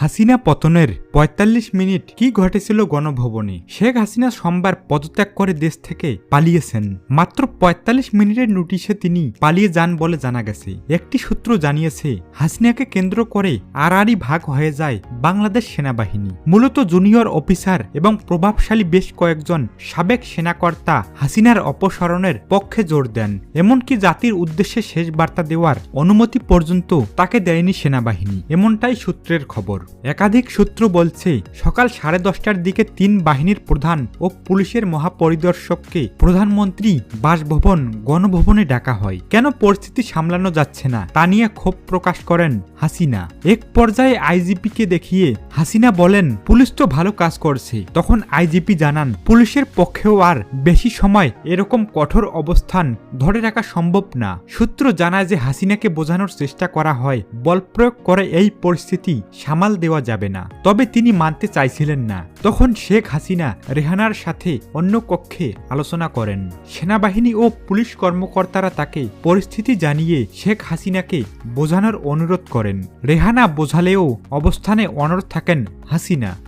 হাসিনা পতনের ৪৫ মিনিট কি ঘটেছিল গণভবনে? শেখ হাসিনা সোমবার পদত্যাগ করে দেশ থেকে পালিয়েছেন। মাত্র ৪৫ মিনিটের নোটিশে তিনি পালিয়ে যান বলে জানা গেছে। একটি সূত্র জানিয়েছে, হাসিনাকে কেন্দ্র করে আড়াআড়ি ভাগ হয়ে যায় বাংলাদেশ সেনাবাহিনী। মূলত জুনিয়র অফিসার এবং প্রভাবশালী বেশ কয়েকজন সাবেক সেনাকর্তা হাসিনার অপসারণের পক্ষে জোর দেন। এমনকি জাতির উদ্দেশ্যে শেষ বার্তা দেওয়ার অনুমতি পর্যন্ত তাকে দেয়নি সেনাবাহিনী। এমনটাই সূত্রের খবর। একাধিক সূত্র বলছে, সকাল সাড়ে দশটার দিকে তিন বাহিনীর প্রধান ও পুলিশের মহাপরিদর্শককে প্রধানমন্ত্রী বাসভবন, গণভবনে ডাকা হয়। কেন পরিস্থিতি সামলানো যাচ্ছে না, তা নিয়ে ক্ষোভ প্রকাশ করেন হাসিনা। এক পর্যায়ে আইজিপিকে দেখিয়ে হাসিনা বলেন, পুলিশ তো ভালো কাজ করছে। তখন আইজিপি জানান, পুলিশের পক্ষেও আর বেশি সময় এরকম কঠোর অবস্থান ধরে রাখা সম্ভব না। সূত্র জানায় যে হাসিনাকে বোঝানোর চেষ্টা করা হয়, বল প্রয়োগ করে এই পরিস্থিতি সামাল দেওয়া যাবে না। তবে তিনি মানতে চাইছিলেন না। তখন শেখ হাসিনা রেহানার সাথে অন্য কক্ষে আলোচনা করেন। সেনাবাহিনী ও পুলিশ কর্মকর্তারা তাকে পরিস্থিতি জানিয়ে শেখ হাসিনাকে বোঝানোর অনুরোধ করেন। রেহানা বোঝালেও অবস্থানে অনড় থাকেন হাসিনা।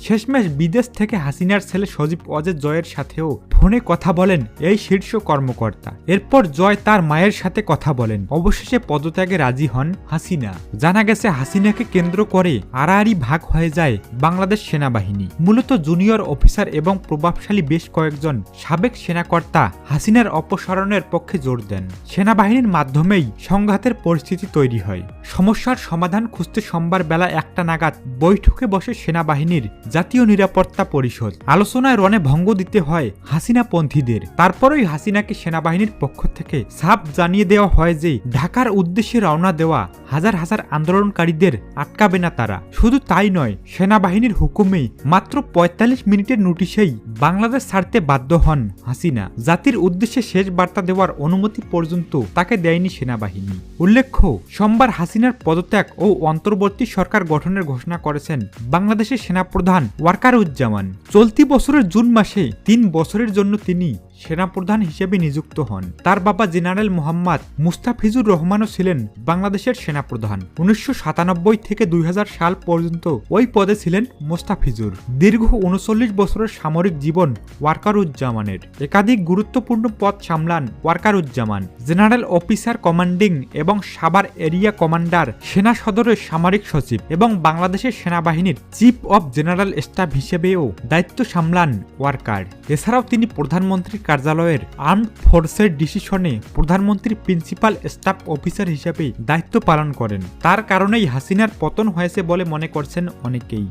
শেষমেশ বিদেশ থেকে হাসিনার ছেলে সজীব অজয় জয়ের সাথেও ফোনে কথা বলেন এই শীর্ষ কর্মকর্তা। এরপর জয় তার মায়ের সাথে কথা বলেন। অবশেষে পদত্যাগে রাজি হন হাসিনা। জানা গেছে, হাসিনাকে কেন্দ্র করে আড়াআড়ি ভাগ হয়ে যায় বাংলাদেশ সেনাবাহিনী। মূলত জুনিয়র অফিসার এবং প্রভাবশালী বেশ কয়েকজন সাবেক সেনাকর্তা হাসিনার অপসারণের পক্ষে জোর দেন। সেনাবাহিনীর মাধ্যমেই সংঘাতের পরিস্থিতি তৈরি হয়। সমস্যার সমাধান খুঁজতে সোমবার বেলা একটা নাগাদ বৈঠকে বসে সেনাবাহিনীর জাতীয় নিরাপত্তা পরিষদ। আলোচনায় রনে ভঙ্গ দিতে হয় হাসিনাপন্থীদের তারপরই হাসিনাকে সেনাবাহিনীর পক্ষ থেকে সাপ জানিয়ে দেওয়া হয় যে, ঢাকার উদ্দেশ্যে রওনা দেওয়া হাজার হাজার আন্দোলনকারীদের আটকাবে না তারা। শুধু তাই নয়, সেনাবাহিনীর হুকুমে মাত্র ৪৫ মিনিটের নোটিশেই বাংলাদেশ ছাড়তে বাধ্য হন হাসিনা। জাতির উদ্দেশ্যে শেষ বার্তা দেওয়ার অনুমতি পর্যন্ত তাকে দেয়নি সেনাবাহিনী। উল্লেখ্য, সোমবার হাসিনার পদত্যাগ ও অন্তর্বর্তী সরকার গঠনের ঘোষণা করেছেন বাংলাদেশের সেনাপ্রধান ওয়ার্কারুজ্জামান। চলতি বছরের জুন মাসে তিন বছরের জন্য তিনি সেনাপ্রধান হিসেবে নিযুক্ত হন। তার বাবা জেনারেল মোহাম্মদ মুস্তাফিজুর রহমানও ছিলেন বাংলাদেশের সেনাপ্রধান। উনিশশো সাতানব্বই থেকে দু হাজার সাল পর্যন্ত ওই পদে ছিলেন মোস্তাফিজুর। দীর্ঘ উনচল্লিশ বছরের সামরিক জীবন ওয়ার্কারুজ্জামানের। একাধিক গুরুত্বপূর্ণ পদ সামলান ওয়ার্কারুজ্জামান। জেনারেল অফিসার কমান্ডিং এবং সাবার এরিয়া কমান্ডার, সেনা সদরের সামরিক সচিব এবং বাংলাদেশের সেনাবাহিনীর চিফ অব জেনারেল স্টাফ হিসেবেও দায়িত্ব সামলান ওয়ার্কার। এছাড়াও তিনি প্রধানমন্ত্রীর কার্যালয়ের আর্মড ফোর্সের ডিসিশনে প্রধানমন্ত্রীর প্রিন্সিপাল স্টাফ অফিসার হিসেবে দায়িত্ব পালন করেন। তার কারণেই হাসিনার পতন হয়েছে বলে মনে করছেন অনেকেই।